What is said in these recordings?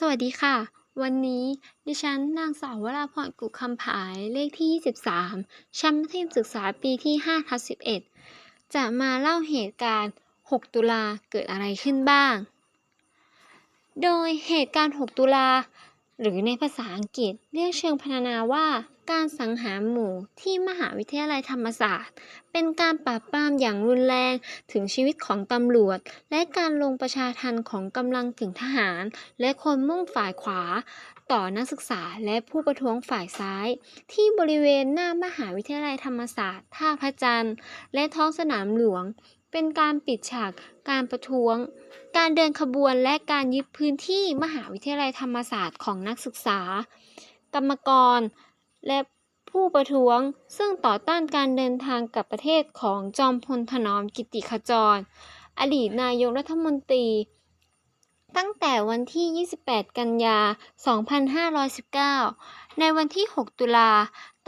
สวัสดีค่ะ วันนี้ดิฉันนางสาววราพรกุคำผายเลขที่ 23 ชั้นมัธยมศึกษาปีที่5ทับ11 จะมาเล่าเหตุการณ์ 6 ตุลาเกิดอะไรขึ้นบ้าง โดยเหตุการณ์ 6 ตุลา หรือในภาษาอังกฤษเรียกเชิงพรรณนาว่า การสังหารหมู่ที่มหาวิทยาลัยธรรมศาสตร์ เป็นการปราบปรามอย่างรุนแรงถึงชีวิตของตำรวจ และการลงประชาทันของกำลังกึ่งทหาร และคนมุ่งฝ่ายขวา ต่อนักศึกษาและผู้ประท้วงฝ่ายซ้าย ที่บริเวณหน้ามหาวิทยาลัยธรรมศาสตร์ ท่าพระจันทร์ และท้องสนามหลวง เป็นการปิดฉากการประท้วง การเดินขบวนและการยึดพื้นที่มหาวิทยาลัยธรรมศาสตร์ของนักศึกษากรรมกร และผู้ประท้วงซึ่งต่อต้านการเดินทางกลับประเทศของจอมพลถนอมกิติขจร อดีตนายกรัฐมนตรี ตั้งแต่วันที่ 28 กันยา 2519 ในวันที่ 6 ตุลา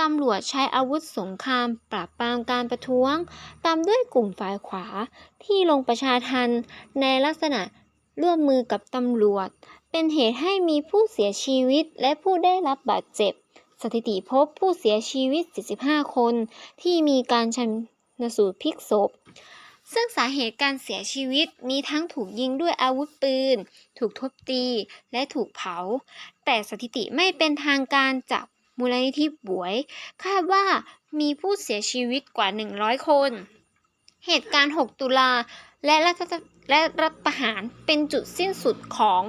ตำรวจใช้อาวุธสงครามปราบปรามการประท้วง ตามด้วยกลุ่มฝ่ายขวาที่ลงประชาทันในลักษณะร่วมมือกับตำรวจ เป็นเหตุให้มีผู้เสียชีวิตและผู้ได้รับบาดเจ็บ สถิติพบผู้เสียชีวิต45คนที่มีการชันสูตรพลิกศพ ซึ่งสาเหตุการเสียชีวิตมีทั้งถูกยิงด้วยอาวุธปืน ถูกทุบตี และถูกเผา แต่สถิติไม่เป็นทางการจากมูลนิธิบวย คาดว่ามีผู้เสียชีวิตกว่า 100 คน เหตุการณ์ 6 ตุลาและรัฐและรัฐประหารเป็นจุดสิ้นสุดของ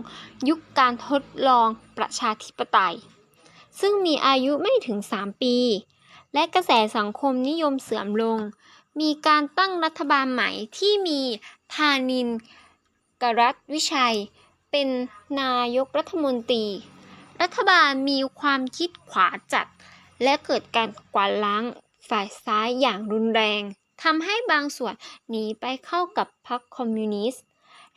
ยุคการทดลองประชาธิปไตย ซึ่งมีอายุไม่ถึง 3 ปี และกระแสสังคมนิยมเสื่อมลง มีการตั้งรัฐบาลใหม่ที่มีธานินกรัตน์วิชัย เป็นนายกรัฐมนตรี รัฐบาลมีความคิดขวาจัด และเกิดการกวาดล้างฝ่ายซ้ายอย่างรุนแรงทำให้บางส่วนหนีไปเข้ากับพรรคคอมมิวนิสต์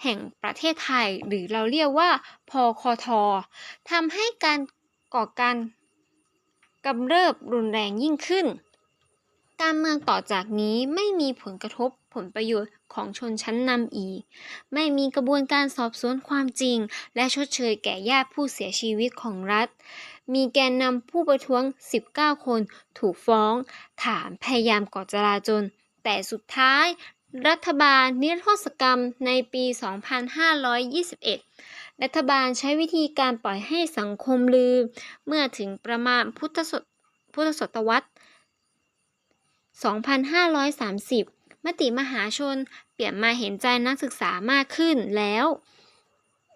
แห่งประเทศไทย หรือเราเรียกว่าพคททำให้การ ก่อการกำเริบรุนแรงยิ่งขึ้น การเมืองต่อจากนี้ไม่มีผลกระทบผลประโยชน์ของชนชั้นนำอีก ไม่มีกระบวนการสอบสวนความจริง และชดเชยแก่ญาติผู้เสียชีวิตของรัฐ มีแกนนำผู้ประท้วง 19 คนถูกฟ้อง ฐานพยายามก่อจลาจล แต่สุดท้าย รัฐบาลนิรโทษกรรมในปี 2521 รัฐบาลใช้วิธีการปล่อยให้สังคมลืม เมื่อถึงประมาณพุทธศตพุทธศตวรรษ 2530 มติมหาชนเปลี่ยนมาเห็นใจนักศึกษามากขึ้นแล้ว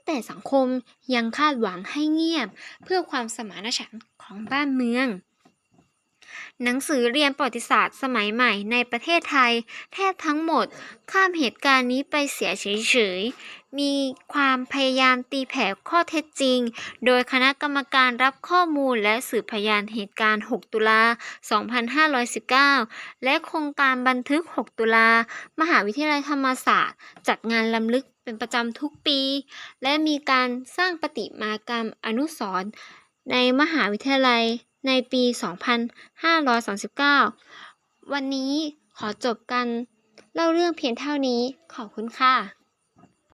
แต่สังคมยังคาดหวังให้เงียบเพื่อความสมานฉันท์ของบ้านเมือง หนังสือเรียนประวัติศาสตร์สมัยใหม่ในประเทศไทย แทบทั้งหมดข้ามเหตุการณ์นี้ไปเสียเฉยๆ มีความพยายามตีแผ่ข้อเท็จจริง โดยคณะกรรมการรับข้อมูลและสืบพยานเหตุการณ์ 6 ตุลา 2519 และโครงการบันทึก 6 ตุลา มหาวิทยาลัยธรรมศาสตร์ จัดงานลำลึกเป็นประจำทุกปี และมีการสร้างประติมากรรมอนุสรณ์ในมหาวิทยาลัย ในปี 2539 วันนี้ขอจบกันเล่าเรื่องเพียงเท่านี้ ขอบคุณค่ะ